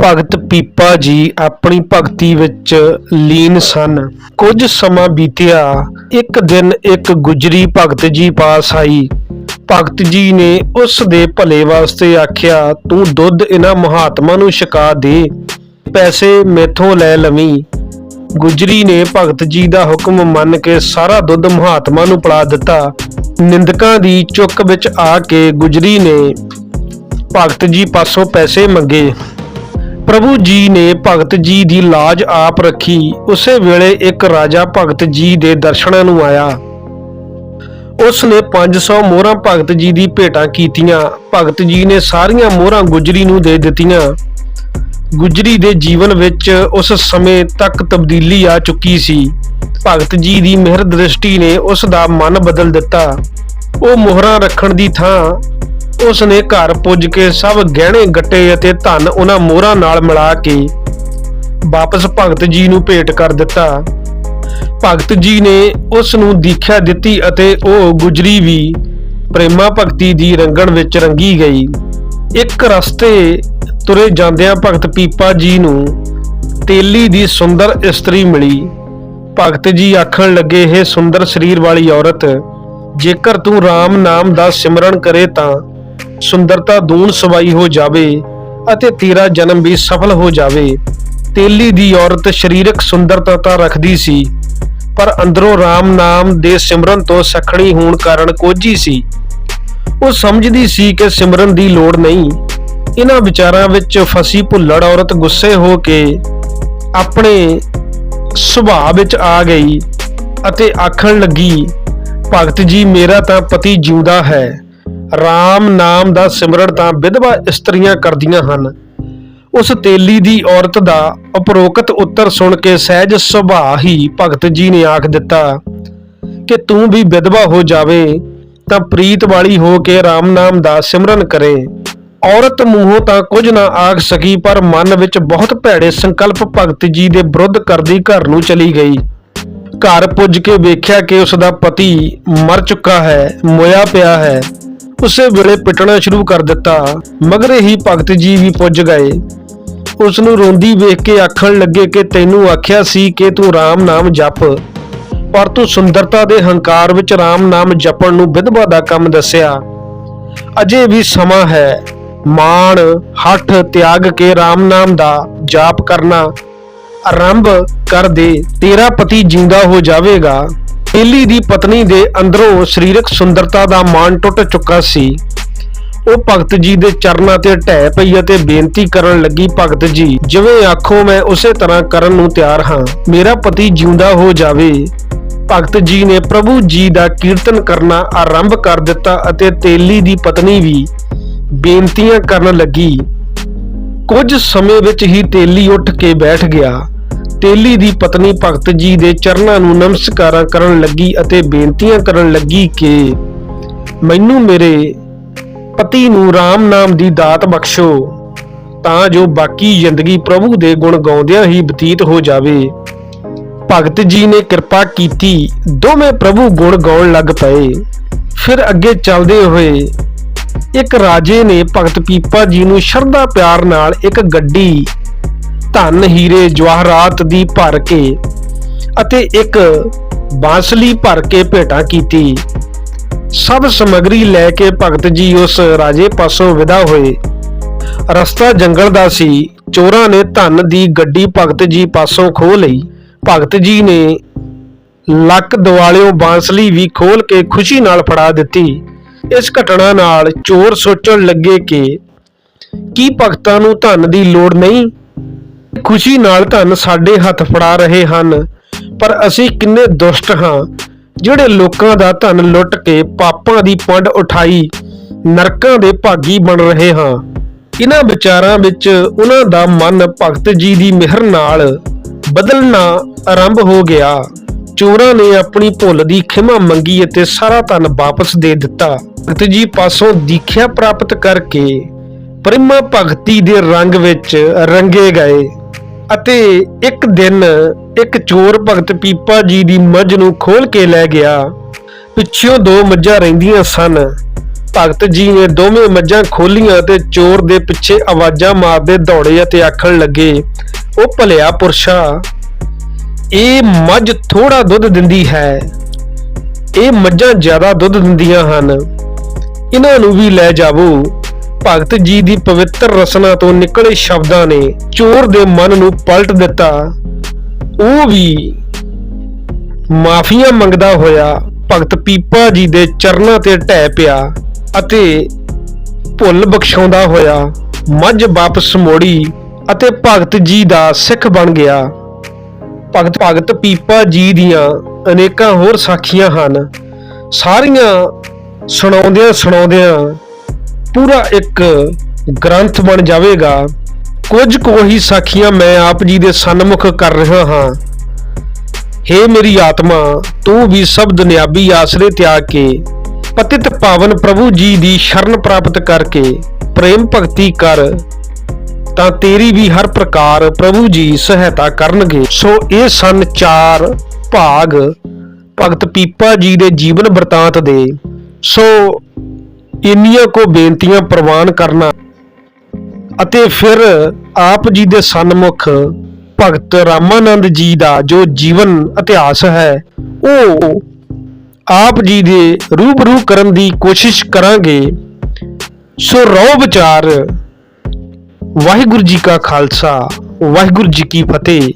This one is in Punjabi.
ਭਗਤ ਪੀਪਾ ਜੀ ਆਪਣੀ ਭਗਤੀ ਵਿੱਚ ਲੀਨ ਸਨ। ਕੁਝ ਸਮਾਂ ਬੀਤਿਆ, ਇੱਕ ਦਿਨ ਇੱਕ ਗੁਜਰੀ ਭਗਤ ਜੀ ਪਾਸ ਆਈ। ਭਗਤ ਜੀ ਨੇ ਉਸ ਦੇ ਭਲੇ ਵਾਸਤੇ ਆਖਿਆ, ਤੂੰ ਦੁੱਧ ਇਹਨਾਂ ਮਹਾਤਮਾ ਨੂੰ ਛਕਾ ਦੇ, ਪੈਸੇ ਮੇਥੋਂ ਲੈ ਲਵੀਂ। ਗੁਜਰੀ ਨੇ ਭਗਤ ਜੀ ਦਾ ਹੁਕਮ ਮੰਨ ਕੇ ਸਾਰਾ ਦੁੱਧ ਮਹਾਤਮਾ ਨੂੰ ਪਿਲਾ ਦਿੱਤਾ। ਨਿੰਦਕਾਂ ਦੀ ਚੁੱਕ ਵਿੱਚ ਆ ਕੇ ਗੁਜਰੀ ਨੇ ਭਗਤ ਜੀ ਪਾਸੋਂ ਪੈਸੇ ਮੰਗੇ। ਪ੍ਰਭੂ ਜੀ ਨੇ ਭਗਤ ਜੀ ਦੀ ਲਾਜ ਆਪ ਰੱਖੀ। ਉਸੇ ਵੇਲੇ ਇੱਕ ਰਾਜਾ ਭਗਤ ਜੀ ਦੇ ਦਰਸ਼ਨਾਂ ਨੂੰ ਆਇਆ। ਉਸ ਨੇ 500 ਮੋਹਰਾਂ ਭਗਤ ਜੀ ਦੀ ਭੇਟਾਂ ਕੀਤੀਆਂ। ਭਗਤ ਜੀ ਨੇ ਸਾਰੀਆਂ ਮੋਹਰਾਂ ਗੁਜਰੀ ਨੂੰ ਦੇ ਦਿੱਤੀਆਂ। ਗੁਜਰੀ ਦੇ ਜੀਵਨ ਵਿੱਚ ਉਸ ਸਮੇਂ ਤੱਕ ਤਬਦੀਲੀ ਆ ਚੁੱਕੀ ਸੀ। ਭਗਤ ਜੀ ਦੀ ਮਿਹਰ ਦ੍ਰਿਸ਼ਟੀ ਨੇ ਉਸ ਦਾ ਮਨ ਬਦਲ ਦਿੱਤਾ। ਉਹ ਮੋਹਰਾਂ ਰੱਖਣ ਦੀ ਥਾਂ ਉਸ ਨੇ ਘਰ ਪੁੱਜ ਕੇ ਸਭ ਗਹਿਣੇ ਗੱਟੇ ਅਤੇ ਧਨ ਉਹਨਾਂ ਮੋਹਰਾਂ ਨਾਲ ਮਿਲਾ ਕੇ ਵਾਪਸ ਭਗਤ ਜੀ ਨੂੰ ਭੇਟ ਕਰ ਦਿੱਤਾ। ਭਗਤ ਜੀ ਨੇ ਉਸ ਨੂੰ ਦੀਖਿਆ ਦਿੱਤੀ ਅਤੇ ਉਹ ਗੁਜਰੀ ਵੀ ਪ੍ਰੇਮਾ ਭਗਤੀ ਦੀ ਰੰਗਣ ਵਿੱਚ ਰੰਗੀ ਗਈ। ਇੱਕ ਰਸਤੇ ਤੁਰੇ ਜਾਂਦਿਆਂ ਭਗਤ ਪੀਪਾ ਜੀ ਨੂੰ ਤੇਲੀ ਦੀ ਸੁੰਦਰ ਇਸਤਰੀ ਮਿਲੀ। ਭਗਤ ਜੀ ਆਖਣ ਲੱਗੇ ਇਹ ਸੁੰਦਰ ਸਰੀਰ ਵਾਲੀ ਔਰਤ, ਜੇਕਰ ਤੂੰ RAM ਨਾਮ ਦਾ ਸਿਮਰਨ ਕਰੇ ਤਾਂ ਸੁੰਦਰਤਾ ਦੂਣ ਸਵਾਈ ਹੋ ਜਾਵੇ ਅਤੇ ਤੇਰਾ ਜਨਮ ਵੀ ਸਫਲ ਹੋ ਜਾਵੇ। ਤੇਲੀ ਦੀ ਔਰਤ ਸਰੀਰਕ ਸੁੰਦਰਤਾ ਤਾਂ ਰੱਖਦੀ ਸੀ, ਪਰ ਅੰਦਰੋਂ RAM ਨਾਮ ਦੇ ਸਿਮਰਨ ਤੋਂ ਸਖਣੀ ਹੋਣ ਕਾਰਨ ਕੋਝੀ ਸੀ। ਉਹ ਸਮਝਦੀ ਸੀ ਕਿ ਸਿਮਰਨ ਦੀ ਲੋੜ ਨਹੀਂ। ਇਹਨਾਂ ਵਿਚਾਰਾਂ ਵਿੱਚ ਫਸੀ ਭੁੱਲੜ ਔਰਤ ਗੁੱਸੇ ਹੋ ਕੇ ਆਪਣੇ ਸੁਭਾਅ ਵਿੱਚ ਆ ਗਈ ਅਤੇ ਆਖਣ ਲੱਗੀ, ਭਗਤ ਜੀ, ਮੇਰਾ ਤਾਂ ਪਤੀ ਜਿਉਂਦਾ ਹੈ। RAM ਨਾਮ ਦਾ ਸਿਮਰਨ ਤਾਂ ਵਿਧਵਾ ਇਸਤਰੀਆਂ ਕਰਦੀਆਂ ਹਨ। ਉਸ ਤੇਲੀ ਦੀ ਔਰਤ ਦਾ ਉਪਰੋਕਤ ਉੱਤਰ ਸੁਣ ਕੇ ਸਹਿਜ ਸੁਭਾਅ ਹੀ ਭਗਤ ਜੀ ਨੇ ਆਖ ਦਿੱਤਾ ਕਿ ਤੂੰ ਵੀ ਵਿਧਵਾ ਹੋ ਜਾਵੇ ਤਾਂ ਪ੍ਰੀਤ ਵਾਲੀ ਹੋ ਕੇ RAM ਨਾਮ ਦਾ ਸਿਮਰਨ ਕਰੇ। ਔਰਤ ਮੂੰਹੋਂ ਤਾਂ ਕੁਝ ਨਾ ਆਖ ਸਕੀ, ਪਰ ਮਨ ਵਿੱਚ ਬਹੁਤ ਭੈੜੇ ਸੰਕਲਪ ਭਗਤ ਜੀ ਦੇ ਵਿਰੁੱਧ ਕਰਦੀ ਘਰ ਨੂੰ ਚਲੀ ਗਈ। ਘਰ ਪੁੱਜ ਕੇ ਵੇਖਿਆ ਕਿ ਉਸ ਦਾ ਪਤੀ ਮਰ ਚੁੱਕਾ ਹੈ, ਮੋਇਆ ਪਿਆ ਹੈ। ਉਸੇ ਵੇਲੇ ਪਿੱਟਣਾ ਸ਼ੁਰੂ ਕਰ ਦਿੱਤਾ। ਮਗਰੇ ਹੀ ਭਗਤ ਜੀ ਵੀ ਪੁੱਜ ਗਏ। ਉਸ ਨੂੰ ਰੋਂਦੀ ਵੇਖ ਕੇ ਆਖਣ ਲੱਗੇ ਕਿ ਤੈਨੂੰ ਆਖਿਆ ਸੀ ਕਿ ਤੂੰ RAM ਨਾਮ ਜਪ। ਪਰ ਤੂੰ ਸੁੰਦਰਤਾ ਦੇ ਹੰਕਾਰ ਵਿੱਚ RAM ਨਾਮ ਜਪਣ ਨੂੰ ਵਿਧਵਾ ਦਾ ਕੰਮ ਦੱਸਿਆ। ਅਜੇ ਵੀ ਸਮਾਂ ਹੈ। ਮਾਣ, ਹੱਠ ਤਿਆਗ ਕੇ RAM ਨਾਮ ਦਾ ਜਾਪ ਕਰਨਾ। ਆਰੰਭ ਕਰ ਦੇ। ਤੇਰਾ ਪਤੀ ਜਿੰਦਾ ਹੋ ਜਾਵੇਗਾ। ਏਲੀ ਦੀ ਪਤਨੀ ਦੇ ਅੰਦਰੋਂ ਸਰੀਰਕ ਸੁੰਦਰਤਾ ਦਾ ਮਾਣ ਟੁੱਟ ਚੁੱਕਾ ਸੀ। ਉਹ ਭਗਤ ਜੀ ਦੇ ਚਰਨਾਂ ਤੇ ਢਹਿ ਪਈ ਅਤੇ ਬੇਨਤੀ ਕਰਨ ਲੱਗੀ, ਭਗਤ ਜੀ, ਜਿਵੇਂ ਆਖੋ ਮੈਂ ਉਸੇ ਤਰ੍ਹਾਂ ਕਰਨ ਨੂੰ ਤਿਆਰ ਹਾਂ। ਮੇਰਾ ਪਤੀ ਜਿਉਂਦਾ ਹੋ ਜਾਵੇ। ਭਗਤ ਜੀ ਨੇ ਪ੍ਰਭੂ ਜੀ ਦਾ ਕੀਰਤਨ ਕਰਨਾ ਆਰੰਭ ਕਰ ਦਿੱਤਾ ਅਤੇ ਤੇਲੀ ਦੀ ਪਤਨੀ ਵੀ ਬੇਨਤੀਆਂ ਕਰਨ ਲੱਗੀ। ਕੁਝ ਸਮੇਂ ਵਿੱਚ ਹੀ ਤੇਲੀ ਉੱਠ ਕੇ ਬੈਠ ਗਿਆ। ਤੇਲੀ ਦੀ ਪਤਨੀ ਭਗਤ ਜੀ ਦੇ ਚਰਨਾਂ ਨੂੰ ਨਮਸਕਾਰਾਂ ਕਰਨ ਲੱਗੀ ਅਤੇ ਬੇਨਤੀਆਂ ਕਰਨ ਲੱਗੀ ਕਿ ਮੈਨੂੰ ਮੇਰੇ ਪਤੀ ਨੂੰ RAM ਨਾਮ ਦੀ ਦਾਤ ਬਖਸ਼ੋ, ਤਾਂ ਜੋ ਬਾਕੀ ਜ਼ਿੰਦਗੀ ਪ੍ਰਭੂ ਦੇ ਗੁਣ ਗਾਉਂਦਿਆਂ ਹੀ ਬਤੀਤ ਹੋ ਜਾਵੇ। ਭਗਤ ਜੀ ਨੇ ਕਿਰਪਾ ਕੀਤੀ, ਦੋਵੇਂ ਪ੍ਰਭੂ ਗੁਣ ਗਾਉਣ ਲੱਗ ਪਏ। ਫਿਰ ਅੱਗੇ ਚੱਲਦੇ ਹੋਏ ਇੱਕ ਰਾਜੇ ਨੇ ਭਗਤ ਪੀਪਾ ਜੀ ਨੂੰ ਸ਼ਰਧਾ ਪਿਆਰ ਨਾਲ ਇੱਕ ਗੱਡੀ ਧਨ ਹੀਰੇ ਜਵਾਹਰਾਤ ਦੀ ਭਰ ਕੇ ਅਤੇ ਇੱਕ ਬਾਂਸਲੀ ਭਰ ਕੇ ਭੇਟਾ ਕੀਤੀ। ਸਭ ਸਮਗਰੀ ਲੈ ਕੇ ਭਗਤ ਜੀ ਉਸ ਰਾਜੇ ਪਾਸੋਂ ਵਿਦਾ ਹੋਏ। ਰਸਤਾ ਜੰਗਲ ਦਾ ਸੀ। ਚੋਰਾਂ ਨੇ ਧਨ ਦੀ ਗੱਡੀ ਭਗਤ ਜੀ ਪਾਸੋਂ ਖੋਹ ਲਈ। ਭਗਤ ਜੀ ਨੇ ਲੱਕ ਦਿਵਾਲਿਓਂ ਬਾਂਸਲੀ ਵੀ ਖੋਲ ਕੇ ਖੁਸ਼ੀ ਨਾਲ ਫੜਾ ਦਿੱਤੀ। ਇਸ ਘਟਨਾ ਨਾਲ ਚੋਰ ਸੋਚਣ ਲੱਗੇ ਕਿ ਕੀ ਭਗਤਾਂ ਨੂੰ ਧਨ ਦੀ ਲੋੜ ਨਹੀਂ? ਖੁਸ਼ੀ ਨਾਲ ਧਨ ਸਾਡੇ ਹੱਥ ਫੜਾ ਰਹੇ ਹਨ, ਪਰ ਅਸੀਂ ਕਿੰਨੇ ਦੁਸ਼ਟ ਹਾਂ, ਜਿਹੜੇ ਲੋਕਾਂ ਦਾ ਧਨ ਲੁੱਟ ਕੇ ਪਾਪਾਂ ਦੀ ਪੰਡ ਉਠਾਈ, ਨਰਕਾਂ ਦੇ ਭਾਗੀ ਬਣ ਰਹੇ ਹਾਂ। ਇਹਨਾਂ ਵਿਚਾਰਾਂ ਵਿੱਚ ਉਹਨਾਂ ਦਾ ਮਨ ਭਗਤ ਜੀ ਦੀ ਮਿਹਰ ਨਾਲ ਬਦਲਣਾ ਆਰੰਭ ਹੋ ਗਿਆ। ਚੋਰਾਂ ਨੇ ਆਪਣੀ ਭੁੱਲ ਦੀ ਖਿਮਾ ਮੰਗੀ ਅਤੇ ਸਾਰਾ ਧਨ ਵਾਪਸ ਦੇ ਦਿੱਤਾ। ਭਗਤ ਜੀ ਪਾਸੋਂ ਦੀਖਿਆ ਪ੍ਰਾਪਤ ਕਰਕੇ ਪ੍ਰੇਮਾ ਭਗਤੀ ਦੇ ਰੰਗ ਵਿੱਚ ਰੰਗੇ ਗਏ। ਅਤੇ ਇੱਕ ਦਿਨ ਇੱਕ ਚੋਰ ਭਗਤ ਪੀਪਾ ਜੀ ਦੀ ਮੱਝ ਨੂੰ ਖੋਲ ਕੇ ਲੈ ਗਿਆ। ਪਿੱਛੋਂ ਦੋ ਮੱਝਾਂ ਰਹਿੰਦੀਆਂ ਸਨ। ਭਗਤ ਜੀ ਨੇ ਦੋਵੇਂ ਮੱਝਾਂ ਖੋਲੀਆਂ ਤੇ ਚੋਰ ਦੇ ਪਿੱਛੇ ਆਵਾਜ਼ਾਂ ਮਾਰਦੇ ਦੌੜੇ ਅਤੇ ਆਖਣ ਲੱਗੇ, ਉਹ ਭਲਿਆ ਪੁਰਸ਼ਾ, ਇਹ ਮੱਝ ਥੋੜਾ ਦੁੱਧ ਦਿੰਦੀ ਹੈ। ਇਹ ਮੱਝਾਂ ਜ਼ਿਆਦਾ ਦੁੱਧ ਦਿੰਦੀਆਂ ਹਨ। ਇਹਨਾਂ ਨੂੰ ਵੀ ਲੈ ਜਾਵੋ। ਭਗਤ ਜੀ ਦੀ ਪਵਿੱਤਰ ਰਸਨਾ ਤੋਂ ਨਿਕਲੇ ਸ਼ਬਦਾਂ ਨੇ ਚੋਰ ਦੇ ਮਨ ਨੂੰ ਪਲਟ ਦਿੱਤਾ। ਉਹ ਵੀ ਮਾਫੀਆਂ ਮੰਗਦਾ ਹੋਇਆ ਭਗਤ ਪੀਪਾ ਜੀ ਦੇ ਚਰਨਾਂ ਤੇ ਢਹਿ ਪਿਆ ਅਤੇ ਭੁੱਲ ਬਖਸ਼ਾਉਂਦਾ ਹੋਇਆ ਮੱਝ ਵਾਪਸ ਮੋੜੀ ਅਤੇ ਭਗਤ ਜੀ ਦਾ ਸਿੱਖ ਬਣ ਗਿਆ। ਭਗਤ ਭਗਤ ਪੀਪਾ ਜੀ ਦੀਆਂ ਅਨੇਕਾਂ ਹੋਰ ਸਾਖੀਆਂ ਹਨ। ਸਾਰੀਆਂ ਸੁਣਾਉਂਦਿਆਂ ਸੁਣਾਉਂਦਿਆਂ ਪੂਰਾ ਇੱਕ ਗ੍ਰੰਥ ਬਣ ਜਾਵੇਗਾ। ਕੁਝ ਕੁ ਹੀ ਸਾਖੀਆਂ ਮੈਂ ਆਪ ਜੀ ਦੇ ਸਨਮੁਖ ਕਰ ਰਿਹਾ ਹਾਂ। ਹੇ ਮੇਰੀ ਆਤਮਾ, ਤੂੰ ਵੀ ਸਭ ਦੁਨਿਆਵੀ ਆਸਰੇ ਤਿਆਗ ਕੇ, ਪਤਿਤ ਪਾਵਨ ਪ੍ਰਭੂ ਜੀ ਦੀ ਸ਼ਰਨ ਪ੍ਰਾਪਤ ਕਰਕੇ ਪ੍ਰੇਮ ਭਗਤੀ ਕਰ, ਤਾਂ ਤੇਰੀ ਵੀ ਹਰ ਪ੍ਰਕਾਰ ਪ੍ਰਭੂ ਜੀ ਸਹਾਇਤਾ ਕਰਨਗੇ। ਸੋ ਇਹ ਸਨ ਚਾਰ ਭਾਗ ਭਗਤ ਪੀਪਾ ਜੀ ਦੇ ਜੀਵਨ ਬਰਤਾਂਤ ਦੇ। ਸੋ ਇੰਨੀਆਂ ਕੋ ਬੇਨਤੀਆਂ ਪ੍ਰਵਾਨ ਕਰਨਾ ਅਤੇ ਫਿਰ ਆਪ ਜੀ ਦੇ ਸਨਮੁਖ ਭਗਤ ਰਾਮਾਨੰਦ ਜੀ ਦਾ ਜੋ ਜੀਵਨ ਇਤਿਹਾਸ ਹੈ, ਉਹ ਆਪ ਜੀ ਦੇ ਰੂਬਰੂ ਕਰਨ ਦੀ ਕੋਸ਼ਿਸ਼ ਕਰਾਂਗੇ। ਸੋ ਰੋ ਵਿਚਾਰ। ਵਾਹਿਗੁਰੂ ਜੀ ਕਾ ਖਾਲਸਾ, ਵਾਹਿਗੁਰੂ ਜੀ ਕੀ ਫਤਿਹ।